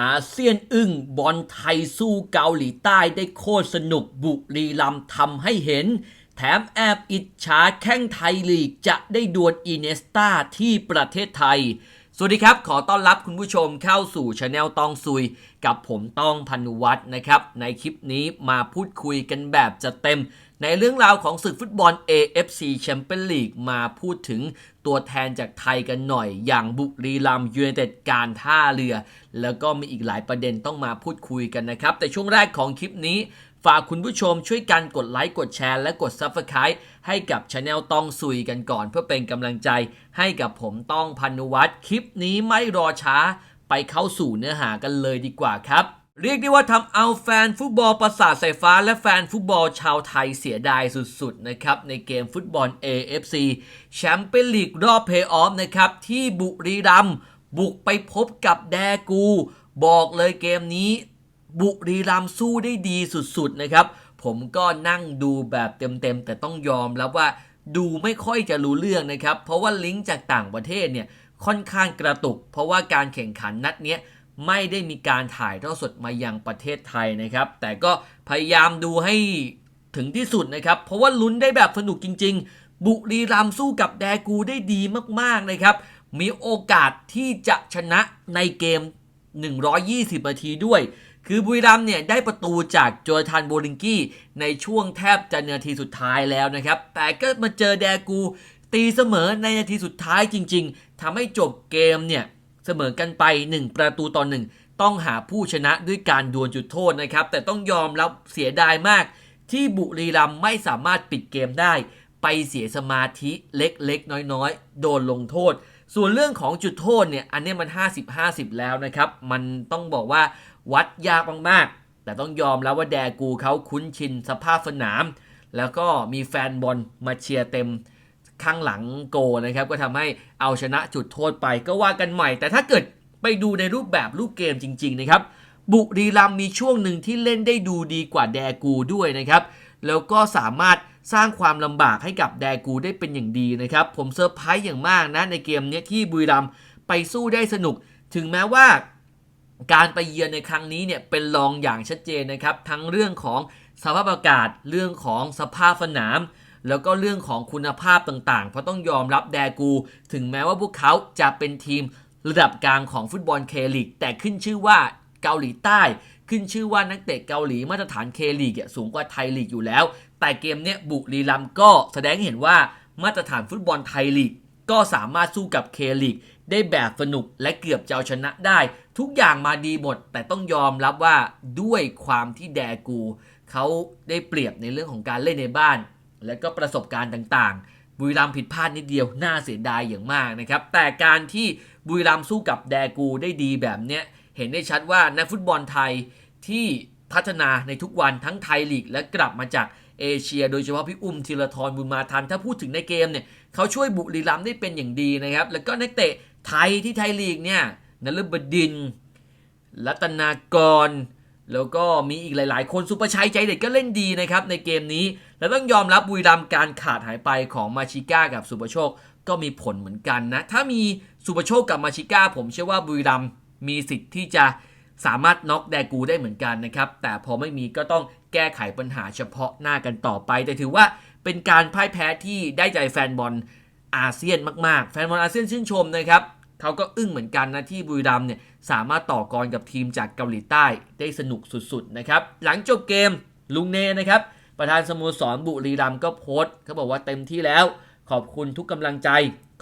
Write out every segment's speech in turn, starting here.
อาเซียนอึ้งบอลไทยสู้เกาหลีใต้ได้โคตรสนุกบุรีลำทำให้เห็น แถมแอบอิจฉาแข้งไทยลีกจะได้ดวลอีเนสตาที่ประเทศไทย สวัสดีครับ ขอต้อนรับคุณผู้ชมเข้าสู่ช anel ตองซุย กับผมต้องพันุวัฒน์นะครับ ในคลิปนี้มาพูดคุยกันแบบจะเต็ม ในเรื่องราวของศึกฟุตบอล AFC Champions League มาพูดถึงตัวแทนจากไทยกันหน่อย อย่างบุรีรัมย์ยูไนเต็ดการท่าเรือ แล้วก็มีอีกหลายประเด็นต้องมาพูดคุยกันนะครับ แต่ช่วงแรกของคลิปนี้ ฝากคุณผู้ชมช่วยกันกดไลค์กดแชร์และกด Subscribe ให้กับช anel ต้องซุยกันก่อน เพื่อเป็นกำลังใจให้กับผมต้องพันุวัฒน์คลิปนี้ไม่รอช้า ไปเข้าสู่เนื้อหากันเลยดีกว่าครับ เรียกได้ว่าทำเอาแฟนฟุตบอลประสาทสายฟ้า และแฟนฟุตบอลชาวไทยเสียดายสุดๆนะครับในเกมฟุตบอล AFC แชมเปี้ยนลีกรอบเพย์ออฟนะครับที่บุรีรัมย์บุกไปพบกับแดกู บอกเลยเกมนี้ บุรีรัมสู้ได้ดีสุดๆนะครับ ผมก็นั่งดูแบบเต็มๆ แต่ต้องยอมรับว่าดูไม่ค่อยจะรู้เรื่องนะครับ เพราะว่าลิงก์จากต่างประเทศเนี่ยค่อนข้างกระตุก เพราะว่าการแข่งขันนัดเนี้ยไม่ได้มีการถ่ายทอดสดมายังประเทศไทยนะครับ แต่ก็พยายามดูให้ถึงที่สุดนะครับ เพราะว่าลุ้นได้แบบสนุกจริง ๆ บุรีรัมสู้กับแดกูได้ดีมากๆนะครับ มีโอกาสที่จะชนะในเกม 120นาทีด้วย คือบุรีรัมเนี่ยได้ประตูจากโจทานโบลิงกี้ในช่วงแทบจะนาทีสุดท้ายแล้วนะครับ แต่ก็มาเจอแดกู ตีเสมอในนาทีสุดท้ายจริง ๆทำให้จบเกมเนี่ยเสมอกันไป 1 ประตูต่อหนึ่งต้องหาผู้ชนะด้วยการดวลจุดโทษนะครับ แต่ต้องยอมรับเสียดายมากที่บุรีรัมไม่สามารถปิดเกมได้ ไปเสียสมาธิเล็กๆ น้อยๆ โดนลงโทษ ส่วนเรื่องของจุดโทษเนี่ยอันนี้มัน 50-50 แล้วนะครับ มันต้องบอกว่า วัดยากมากๆ แต่ต้องยอมแล้วว่าแดกูเขาคุ้นชินสภาพสนาม แล้วก็มีแฟนบอลมาเชียร์เต็มข้างหลังโกนะครับก็ทำให้เอาชนะจุดโทษไปก็ว่ากันใหม่ แต่ถ้าเกิดไปดูในรูปแบบรูปเกมจริง ๆ นะครับ บุรีรัมมีช่วงหนึ่งที่เล่นได้ดูดีกว่าแดกูด้วยนะครับ แล้วก็สามารถสร้างความลำบากให้กับแดกูได้เป็นอย่างดีนะครับ ผมเซอร์ไพรส์อย่างมากนะในเกมนี้ที่บุรีรัมไปสู้ได้สนุก ถึงแม้ว่า การไปเยือนในครั้งนี้เนี่ยเป็นรองอย่างชัดเจนนะครับ ทั้งเรื่องของสภาพอากาศเรื่องของสภาพสนาม แล้วก็เรื่องของคุณภาพต่างๆ เพราะต้องยอมรับแดกู ถึงแม้ว่าพวกเขาจะเป็นทีมระดับกลางของฟุตบอลเคลีกแต่ขึ้นชื่อว่าเกาหลีใต้ ขึ้นชื่อว่านักเตะเกาหลีมาตรฐานเคลีกสูงกว่าไทยลีกอยู่แล้ว แต่เกมเนี้ยบุรีรัมก็แสดงเห็นว่ามาตรฐานฟุตบอลไทยลีก ก็สามารถสู้กับเคลีกได้แบบสนุกและเกือบจะเอาชนะได้ ทุกอย่างมาดีหมด แต่ต้องยอมรับว่าด้วยความที่แดกู เขาได้เปรียบในเรื่องของการเล่นในบ้าน และก็ประสบการณ์ต่างๆ บุรีรัมผิดพลาดนิดเดียวน่าเสียดายอย่างมากนะครับ แต่การที่บุรีรัมสู้กับแดกูได้ดีแบบเนี้ยเห็นได้ชัดว่านักฟุตบอลไทยที่พัฒนาในทุกวันทั้งไทยลีกและกลับมาจาก เอเชีย โดยเฉพาะพี่อุ้มธีรทรบุญมาทัน ถ้าพูดถึงในเกมเนี่ยเขาช่วยบุรีรัมย์ได้เป็นอย่างดีนะครับ แล้วก็นักเตะไทยที่ไทยลีกเนี่ยนฤบดิน รัตนากร แล้วก็มีอีกหลาย ๆ คนสุประชัยใจเด็ดก็เล่นดีนะครับในเกมนี้แล้วต้องยอมรับบุรีรัมย์การขาดหายไปของมาชิก้ากับสุประโชคก็มีผลเหมือนกันนะ ถ้ามีสุประโชคกับมาชิก้า ผมเชื่อว่าบุรีรัมย์มีสิทธิ์ที่จะสามารถน็อกแดกูได้เหมือนกันนะครับ แต่พอไม่มีก็ต้อง แก้ไขปัญหาเฉพาะหน้ากันต่อไป แต่ถือว่าเป็นการพ่ายแพ้ที่ได้ใจแฟนบอลอาเซียนมากๆ แฟนบอลอาเซียนชื่นชมนะครับเขาก็อึ้งเหมือนกันนะที่บุรีรัมเนี่ยสามารถต่อกรกับทีมจากเกาหลีใต้ได้สนุกสุดๆนะครับหลังจบเกมลุงเนนะครับประธานสโมสรบุรีรัมก็โพสต์เขาบอกว่าเต็มที่แล้ว ขอบคุณทุกกำลังใจ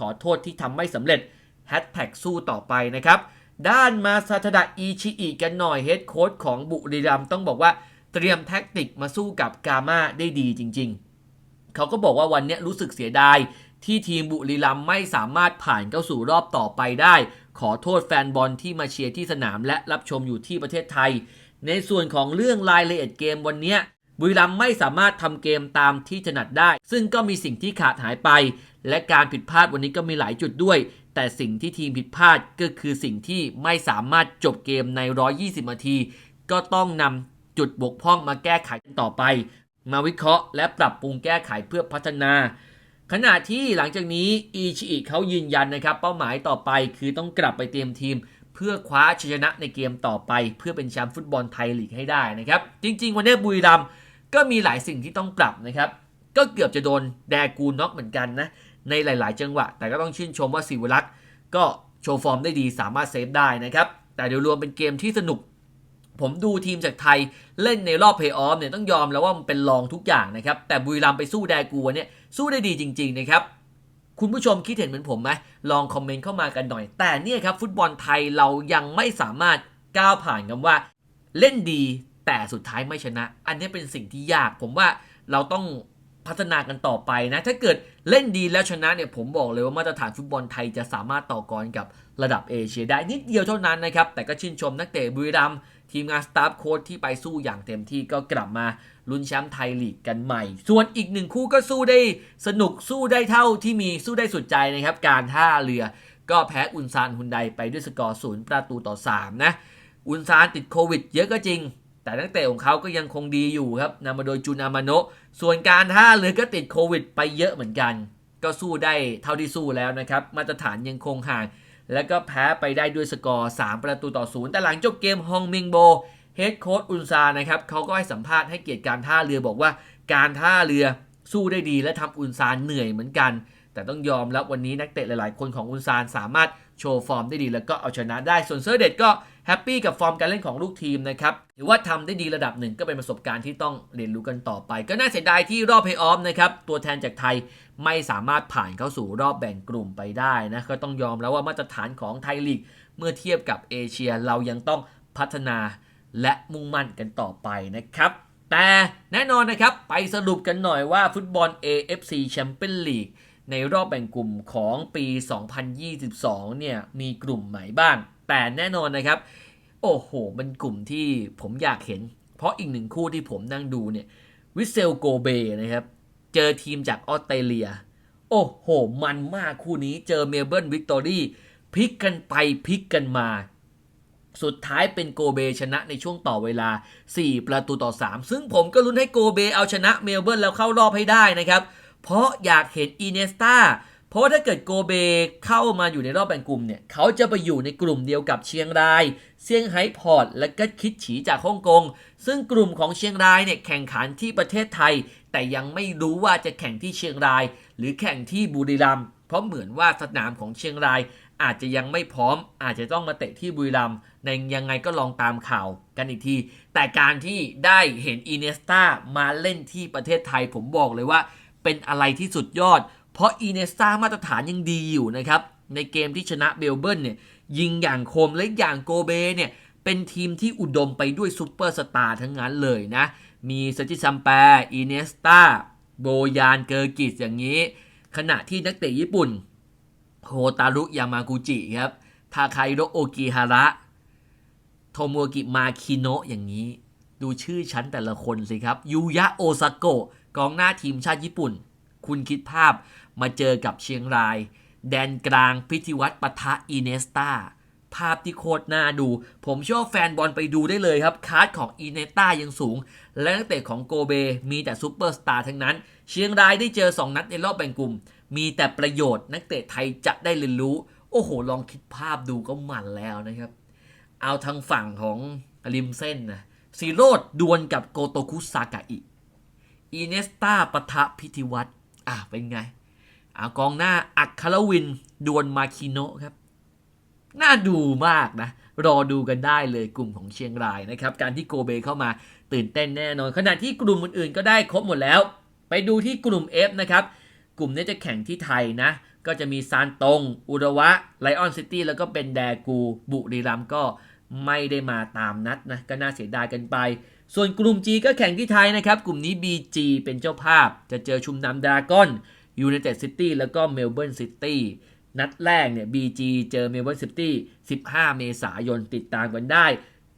ขอโทษที่ทำไม่สำเร็จแฮชแท็กสู้ต่อไปนะครับด้านมาซาทดะอีชิอิกันหน่อยเฮดโค้ชของบุรีรัมต้องบอกว่า เตรียมแท็กติกมาสู้กับกามาได้ดีจริง ๆ เขาก็บอกว่าวันนี้รู้สึกเสียดายที่ทีมบุรีรัมย์ไม่สามารถผ่านเข้าสู่รอบต่อไปได้ ขอโทษแฟนบอลที่มาเชียร์ที่สนามและรับชมอยู่ที่ประเทศไทย ในส่วนของเรื่องรายละเอียดเกมวันนี้บุรีรัมย์ไม่สามารถทำเกมตามที่ถนัดได้ ซึ่งก็มีสิ่งที่ขาดหายไป และการผิดพลาดวันนี้ก็มีหลายจุดด้วย แต่สิ่งที่ทีมผิดพลาดก็คือสิ่งที่ไม่สามารถจบเกมใน 120 นาที ก็ต้องนำ จุดบกพร่องมาแก้ไขกันต่อไป มาวิเคราะห์และปรับปรุงแก้ไขเพื่อพัฒนา ขณะที่หลังจากนี้อีชิอิเขายืนยันนะครับ เป้าหมายต่อไปคือต้องกลับไปเตรียมทีม เพื่อคว้าชัยชนะในเกมต่อไป เพื่อเป็นแชมป์ฟุตบอลไทยลีกให้ได้นะครับ จริง ๆ วันนี้บุรีรัมย์ก็มีหลายสิ่งที่ต้องปรับนะครับ ก็เกือบจะโดนแดกูน็อกเหมือนกันนะในหลาย ๆ จังหวะ แต่ก็ต้องชื่นชมว่าศิวรักษ์ก็โชว์ฟอร์มได้ดีสามารถเซฟได้นะครับ แต่โดยรวมเป็นเกมที่สนุก ผมดูทีมจากไทยเล่นในรอบเพย์ออฟเนี่ยต้องยอมแล้วว่ามันเป็นรองทุกอย่างนะครับ แต่บุรีรัมไปสู้แดกูวันเนี่ยสู้ได้ดีจริง ๆ นะครับ คุณผู้ชมคิดเห็นเหมือนผมไหมลองคอมเมนต์เข้ามากันหน่อย แต่เนี่ยครับฟุตบอลไทยเรายังไม่สามารถก้าวผ่านคำว่า เล่นดีแต่สุดท้ายไม่ชนะ อันนี้เป็นสิ่งที่ยาก ผมว่าเราต้องพัฒนากันต่อไปนะ ถ้าเกิดเล่นดีแล้วชนะเนี่ยผมบอกเลยว่ามาตรฐานฟุตบอลไทยจะสามารถต่อกรกับระดับเอเชียได้นิดเดียวเท่านั้นนะครับแต่ก็ชื่นชมนักเตะบุรีรัมย์ ทีมงานสตาฟโค้ชที่ไปสู้อย่างเต็มที่ก็กลับมาลุ้นแชมป์ไทยลีกกันใหม่ ส่วนอีกหนึ่งคู่ก็สู้ได้สนุกสู้ได้เท่าที่มีสู้ได้สุดใจนะครับ การท่าเรือ ก็แพ้อุนซานฮุนไดไปด้วยสกอร์ศูนย์ประตูต่อ 3 นะ อุนซานติดโควิดเยอะก็จริง แต่นักเตะของเขาก็ยังคงดีอยู่ครับนำมาโดยจูนามาโนะส่วนการท่าเรือก็ติดโควิด ไปเยอะเหมือนกัน ก็สู้ได้เท่าที่สู้แล้วนะครับ มาตรฐานยังคงห่าง แล้วก็แพ้ไปได้ด้วยสกอร์ 3 ประตูต่อศูนย์แต่หลังจบเกมฮองมิงโบเฮดโค้ชอุนซานะครับเขาก็ให้สัมภาษณ์ให้เกียรติการท่าเรือบอกว่า การท่าเรือสู้ได้ดีและทำอุนซานเหนื่อยเหมือนกัน แต่ต้องยอมแล้ววันนี้นักเตะหลาย ๆ คนของอุนซานสามารถโชว์ฟอร์มได้ดี แล้วก็เอาชนะได้ส่วนเซอร์เด็ตก็ แฮปปี้กับฟอร์มการเล่นของลูกทีมนะครับถือว่าทำได้ดีระดับหนึ่งก็เป็นประสบการณ์ที่ต้องเรียนรู้กันต่อไป ก็น่าเสียดายที่รอบเพย์ออฟนะครับตัวแทนจากไทยไม่สามารถผ่านเข้าสู่รอบแบ่งกลุ่มไปได้นะก็ต้องยอมแล้วว่ามาตรฐานของไทยลีกเมื่อเทียบกับเอเชียเรายังต้องพัฒนาและมุ่งมั่นกันต่อไปนะครับ แต่แน่นอนนะครับไปสรุปกันหน่อยว่าฟุตบอล AFC Champions League ในรอบแบ่งกลุ่มของปี 2022 เนี่ยมีกลุ่มไหนบ้าง แต่แน่นอนนะครับ โอ้โห มันกลุ่มที่ผมอยากเห็น เพราะอีกหนึ่งคู่ที่ผมนั่งดูเนี่ยวิเซลโกเบนะครับ เจอทีมจากออสเตรเลีย โอ้โห มันมากคู่นี้เจอเมลเบิร์นวิกตอรี่พลิกกันไปพลิกกันมา สุดท้ายเป็นโกเบชนะในช่วงต่อเวลา 4 ประตูต่อ 3 ซึ่งผมก็ลุ้นให้โกเบเอาชนะเมลเบิร์นแล้วเข้ารอบให้ได้นะครับ เพราะอยากเห็นอีเนสตา เพราะว่าถ้าเกิดโกเบเข้ามาอยู่ในรอบแบ่งกลุ่มเนี่ย เขาจะไปอยู่ในกลุ่มเดียวกับเชียงราย เซี่ยงไฮ้พอร์ต และก็คิดฉีจากฮ่องกง ซึ่งกลุ่มของเชียงรายเนี่ยแข่งขันที่ประเทศไทย แต่ยังไม่รู้ว่าจะแข่งที่เชียงราย หรือแข่งที่บุรีรัมย์ เพราะเหมือนว่าสนามของเชียงราย อาจจะยังไม่พร้อม อาจจะต้องมาเตะที่บุรีรัมย์ ในยังไงก็ลองตามข่าวกันอีกที แต่การที่ได้เห็นอีเนสตามาเล่นที่ประเทศไทย ผมบอกเลยว่า เป็นอะไรที่สุดยอด เพราะอีเนสตามาตรฐานยังดีอยู่นะครับ ในเกมที่ชนะเบลเบิร์นเนี่ยยิงอย่างคมและอย่างโกเบเนี่ยเป็นทีมที่อุดมไปด้วยซูเปอร์สตาร์ทั้งนั้นเลยนะ มีเซจิซัมแปอีเนสตาโบยานเกอร์กิสอย่างนี้ ขณะที่นักเตะญี่ปุ่นโฮตารุยามากุจิครับทาคาโรโอกิฮาระโทโมกิมาคิโนะอย่างนี้ ดูชื่อชั้นแต่ละคนสิครับ ยูยะโอซาโกะกองหน้าทีมชาติญี่ปุ่น คุณคิดภาพ มาเจอกับเชียงราย แดนกลางพิธีวัตรปะทะอีเนสตาภาพที่โคตรน่าดู ผมเชื่อว่าแฟนบอลไปดูได้เลยครับ คาร์ดของอีเนสตายังสูง และนักเตะของโกเบ มีแต่ซูเปอร์สตาร์ทั้งนั้น เชียงรายได้เจอ 2 นัดในรอบแบ่งกลุ่ม มีแต่ประโยชน์นักเตะไทยจะได้เรียนรู้ โอ้โห ลองคิดภาพดูก็มันแล้วนะครับ เอาทางฝั่งของริมเส้นนะซีโรดดวลกับโกโตคุซากะอิอีเนสตาปะทะพิธีวัตรอะเป็นไงากองหน้าอัคคารวินดวลมาคิโนะครับ น่าดูมากนะ รอดูกันได้เลยกลุ่มของเชียงรายนะครับ การที่โกเบเข้ามาตื่นเต้นแน่นอน ขณะที่กลุ่มอื่นๆ ก็ได้ครบหมดแล้ว ไปดูที่กลุ่ม F นะครับ กลุ่มนี้จะแข่งที่ไทยนะ ก็จะมีซานตง อุระวะ ไลออนซิตี้ แล้วก็เป็นแดกู บุรีรัมก็ไม่ได้มาตามนัดนะ ก็น่าเสียดายกันไป ส่วนกลุ่ม G ก็แข่งที่ไทยนะครับ กลุ่มนี้ BG เป็นเจ้าภาพ จะเจอชุมนำดรากอน ยูไนเต็ดซิตี้แล้วก็เมลเบิร์นซิตี้นัดแรกเนี่ย BG เจอเมลเบิร์นซิตี้15 เมษายนติดตามกันได้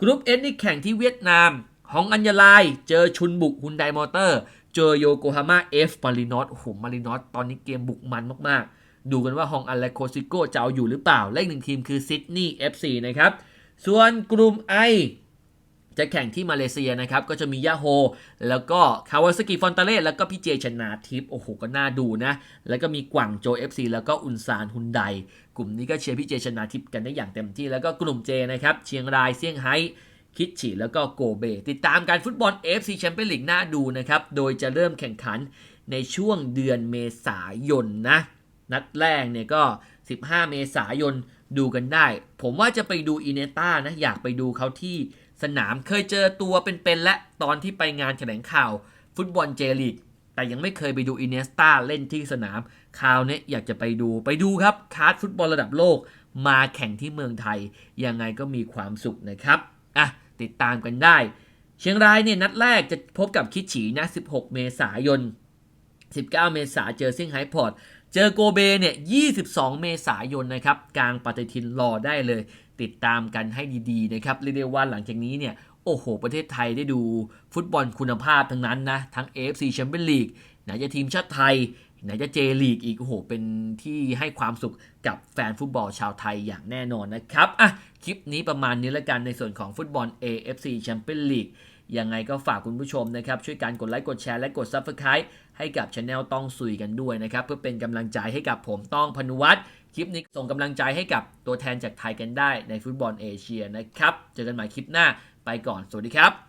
กรุ๊ป S นี่แข่งที่เวียดนามฮองอัญญาลาย เจอชุนบุกฮุนไดมอเตอร์ เจอโยโกฮาม่าเอฟมารินอสโอ้โหมารินอสตอนนี้เกมบุกมันมากๆ ดูกันว่าฮองอันและโคซิโกจะเอาอยู่หรือเปล่า และอีกหนึ่งทีมคือซิดนีย์ FC นะครับ ส่วนกลุ่ม I จะแข่งที่มาเลเซียนะครับ ก็จะมียาโฮ แล้วก็คาวาสกิฟอนตาเล่แล้วก็พี่เจชนาทิพย์โอ้โห ก็น่าดูนะ แล้วก็มีกว่างโจ FC แล้วก็อุนซานฮุนได กลุ่มนี้ก็เชียร์พี่เจชนาทิพย์กันได้อย่างเต็มที่ แล้วก็กลุ่มเจนะครับ เชียงรายเซี่ยงไฮ้คิดฉีแล้วก็โกเบ ติดตามการฟุตบอล FC แชมเปี้ยนลีกน่าดูนะครับ โดยจะเริ่มแข่งขันในช่วงเดือนเมษายนนะ นัดแรกเนี่ยก็ 15 เมษายนดูกันได้ ผมว่าจะไปดูอินเนต้านะ อยากไปดูเขาที่ สนามเคยเจอตัวเป็นๆและตอนที่ไปงานแถลงข่าว ฟุตบอลเจลีกแต่ยังไม่เคยไปดูอินเนสตาเล่นที่สนามคราวนี้อยากจะไปดูไปดูครับคาร์ดฟุตบอลระดับโลก มาแข่งที่เมืองไทย ยังไงก็มีความสุขนะครับอะติดตามกันได้ เชียงรายเนี่ยนัดแรกจะพบกับคิดฉีนะ 16 เมษายน 19 เมษาเจอซิงไฮพอร์ต เจอโกเบเนี่ย 22 เมษายนนะครับ กลางปฏิทินรอได้เลย ติดตามกันให้ดีๆนะครับ เรียกได้ว่าหลังจากนี้เนี่ย โอ้โห ประเทศไทยได้ดูฟุตบอลคุณภาพทั้งนั้นนะ ทั้ง AFC Champions League ไหนจะทีมชาติไทย ไหนจะเจลีกอีก โอ้โห เป็นที่ให้ความสุขกับแฟนฟุตบอลชาวไทยอย่างแน่นอนนะครับ อะ คลิปนี้ประมาณนี้ล้วกันในส่วนของฟุตบอล AFC Champions League ยังไงก็ฝากคุณผู้ชมนะครับ ช่วยการกดไลค์กดแชร์และกด Subscribe ให้กับช anel ต้องซุยกันด้วยนะครับ เพื่อเป็นกำลังใจให้กับผมต้องพนุวัฒน์คลิปนี้ส่งกำลังใจให้กับตัวแทนจากไทยกันได้ในฟุตบอลเอเชียนะครับ เจอกันใหม่คลิปหน้าไปก่อน สวัสดีครับ